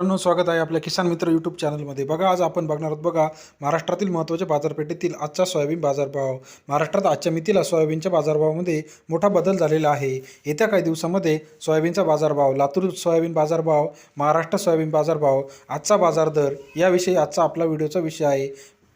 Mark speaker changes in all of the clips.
Speaker 1: मित्रांनो स्वागत आहे आपल्या किसान मित्र यूट्यूब चॅनलमध्ये बघा आज आपण बघणार आहोत बघा महाराष्ट्रातील महत्त्वाच्या बाजारपेठेतील आजचा सोयाबीन बाजारभाव. महाराष्ट्रात आजच्या मितीला सोयाबीनच्या बाजारभावामध्ये मोठा बदल झालेला आहे. येत्या काही दिवसामध्ये सोयाबीनचा बाजारभाव लातूर सोयाबीन बाजारभाव महाराष्ट्र सोयाबीन बाजारभाव आजचा बाजार दर याविषयी आजचा आपला व्हिडिओचा विषय आहे.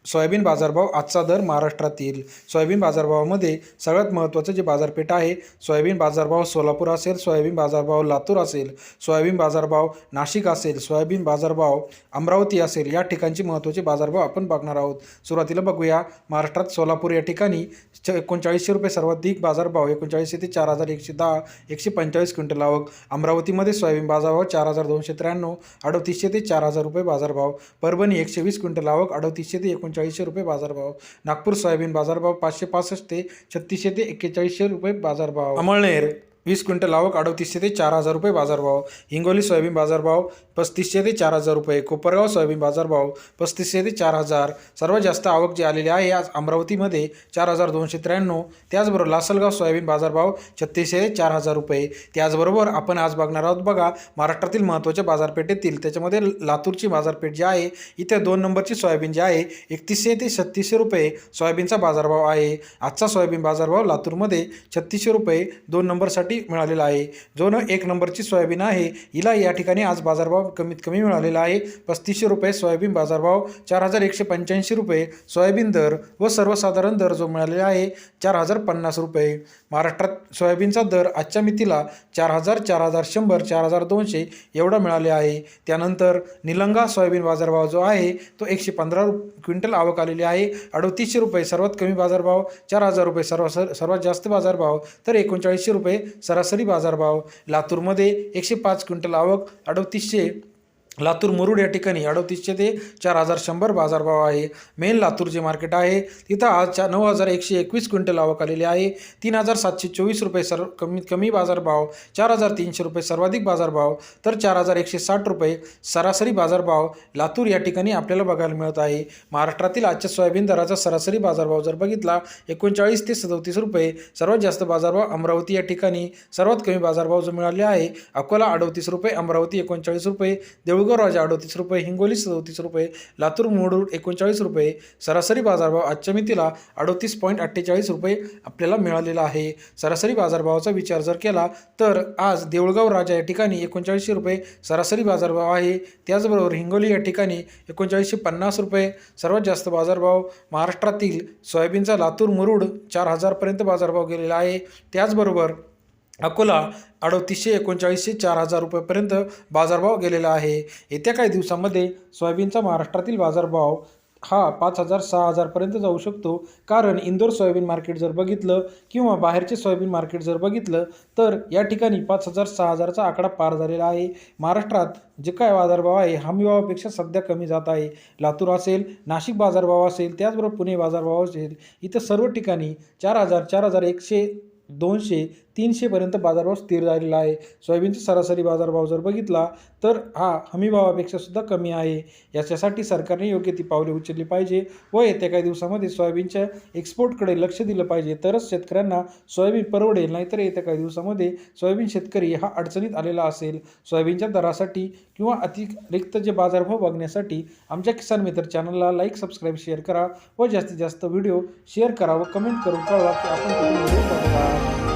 Speaker 1: सोयाबीन बाजारभाव आजचा दर महाराष्ट्रातील सोयाबीन बाजारभावामध्ये सगळ्यात महत्त्वाचं जे बाजारपेठ आहे सोयाबीन बाजारभाव सोलापूर असेल सोयाबीन बाजारभाव लातूर असेल सोयाबीन बाजारभाव नाशिक असेल सोयाबीन बाजारभाव अमरावती असेल या ठिकाणचे महत्त्वाचे बाजारभाव आपण बघणार आहोत. सुरुवातीला बघूया महाराष्ट्रात सोलापूर या ठिकाणी च एकोणचाळीसशे रुपये सर्वाधिक बाजारभाव एकोणचाळीसशे ते चार हजार एकशे दहा एकशे पंचेचाळीस क्विंटल आवक. अमरावतीमध्ये सोयाबीन बाजारभाव चार हजार दोनशे त्र्याण्णव अडतीसशे ते चार हजार रुपये बाजारभाव. परभणी एकशे वीस क्विंटल आवक अडतीसशे ते एकोण एकोणचाळीसशे रुपये बाजारभाव. नागपूर सोयाबीन बाजारभाव पाचशे पासष्ट ते छत्तीसशे ते एक्केचाळीसशे रुपये बाजारभाव. अमळनेर. वीस क्विंटल आवक अडतीसशे ते चार हजार रुपये बाजारभाव हिंगोली सोयाबीन बाजारभाव पस्तीसशे ते चार हजार रुपये. कोपरगाव सोयाबीन बाजारभाव पस्तीसशे ते चार हजार. सर्वात जास्त आवक जी आलेली आहे आज अमरावतीमध्ये चार हजार दोनशे त्र्याण्णव. त्याचबरोबर लासलगाव सोयाबीन बाजारभाव छत्तीसशे ते चार हजार रुपये. त्याचबरोबर आपण आज बघणार आहोत बघा महाराष्ट्रातील महत्त्वाच्या बाजारपेठेतील त्याच्यामध्ये लातूरची बाजारपेठ जी आहे इथे दोन नंबरची सोयाबीन जी आहे एकतीसशे ते छत्तीसशे रुपये सोयाबीनचा बाजारभाव आहे. आजचा सोयाबीन बाजारभाव लातूरमध्ये छत्तीसशे रुपये दोन नंबरसाठी मिळालेला आहे? जो न एक नंबरची सोयाबीन आहे. हिला या ठिकाणी आज बाजारभाव कमीत कमी मिळालेला आहे. पस्तीसशे रुपये सोयाबीन बाजारभाव चार हजार एकशे पंच्याऐंशी रुपये सोयाबीन दर व सर्वसाधारण दर जो मिळालेला आहे चार हजार पन्नास रुपये. महाराष्ट्रात सोयाबीनचा दर आजच्या मितीला चार हजार चार हजार शंभर चार हजार दोनशे एवढा मिळाले आहे. त्यानंतर निलंगा सोयाबीन बाजारभाव जो आहे तो एकशे पंधरा रु क्विंटल आवक आलेली आहे. अडतीसशे रुपये सर्वात कमी बाजारभाव चार हजार रुपये सर्व सर्वात जास्त बाजारभाव तर एकोणचाळीसशे रुपये सरासरी बाजारभाव. लातूरमध्ये एकशे पाच क्विंटल आवक अडतीसशे लातूर मुरुड या ठिकाणी अडतीसशे ते चार हजार शंभर बाजारभाव आहे. मेन लातूर जे मार्केट आहे. तिथं आज चा नऊ हजार एकशे एकवीस क्विंटल आवक आलेली आहे. तीन हजार सातशे चोवीस रुपये सर्व कमीत कमी बाजारभाव चार हजार तीनशे रुपये सर्वाधिक बाजारभाव तर चार हजार एकशे साठ रुपये सरासरी बाजारभाव लातूर या ठिकाणी आपल्याला बघायला मिळत आहे. महाराष्ट्रातील आजच्या सोयाबीन दराचा सरासरी बाजारभाव जर बघितला एकोणचाळीस ते सदोतीस रुपये सर्वात जास्त बाजारभाव अमरावती या ठिकाणी सर्वात कमी बाजारभाव जो मिळाले आहे अकोला अडतीस रुपये अमरावती एकोणचाळीस रुपये देऊळगाव राजा अडतीस रुपये हिंगोली सदोतीस रुपये लातूर मुरुड एकोणचाळीस रुपये सरासरी बाजारभाव आजच्या मितीला अडतीस पॉईंट अठ्ठेचाळीस रुपये आपल्याला मिळालेला आहे. सरासरी बाजारभावाचा विचार जर केला तर आज देऊळगाव राजा या ठिकाणी एकोणचाळीसशे रुपये सरासरी बाजारभाव आहे. त्याचबरोबर हिंगोली या ठिकाणी एकोणचाळीसशे पन्नास रुपये. सर्वात जास्त बाजारभाव महाराष्ट्रातील सोयाबीनचा लातूर मुरुड चार हजारपर्यंत बाजारभाव गेलेला आहे. त्याचबरोबर अकोला अडतीसशे एकोणचाळीसशे चार हजार रुपयेपर्यंत बाजारभाव गेलेला आहे. येत्या काही दिवसामध्ये सोयाबीनचा महाराष्ट्रातील बाजारभाव हा पाच हजार सहा हजारपर्यंत जाऊ शकतो. कारण इंदोर सोयाबीन मार्केट जर बघितलं किंवा बाहेरचे सोयाबीन मार्केट जर बघितलं तर या ठिकाणी पाच हजार सहा हजारचा आकडा पार झालेला आहे. महाराष्ट्रात जे काय बाजारभाव आहे हमीभावापेक्षा सध्या कमी जात आहे. लातूर असेल नाशिक बाजारभाव असेल त्याचबरोबर पुणे बाजारभाव असेल इथं सर्व ठिकाणी चार हजार चार हजार एकशे दोनशे तीनशेपर्यंत बाजारभाव स्थिर झालेला आहे. सोयाबीनचा सरासरी बाजारभाव जर बघितला तर हा हमीभावापेक्षा सुद्धा कमी आहे. याच्यासाठी सरकारने योग्य ती पावले उचलली पाहिजे व येत्या काही दिवसामध्ये सोयाबीनच्या एक्सपोर्टकडे लक्ष दिलं पाहिजे. तरच शेतकऱ्यांना सोयाबीन परवडेल नाहीतर येत्या काही दिवसामध्ये सोयाबीन शेतकरी हा अडचणीत आलेला असेल. सोयाबीनच्या दरासाठी किंवा अतिरिक्त जे बाजारभाव बघण्यासाठी आमच्या किसान मित्र चॅनलला लाईक सबस्क्राईब शेअर करा व जास्तीत जास्त व्हिडिओ शेअर करा व कमेंट करून कळवा की आपण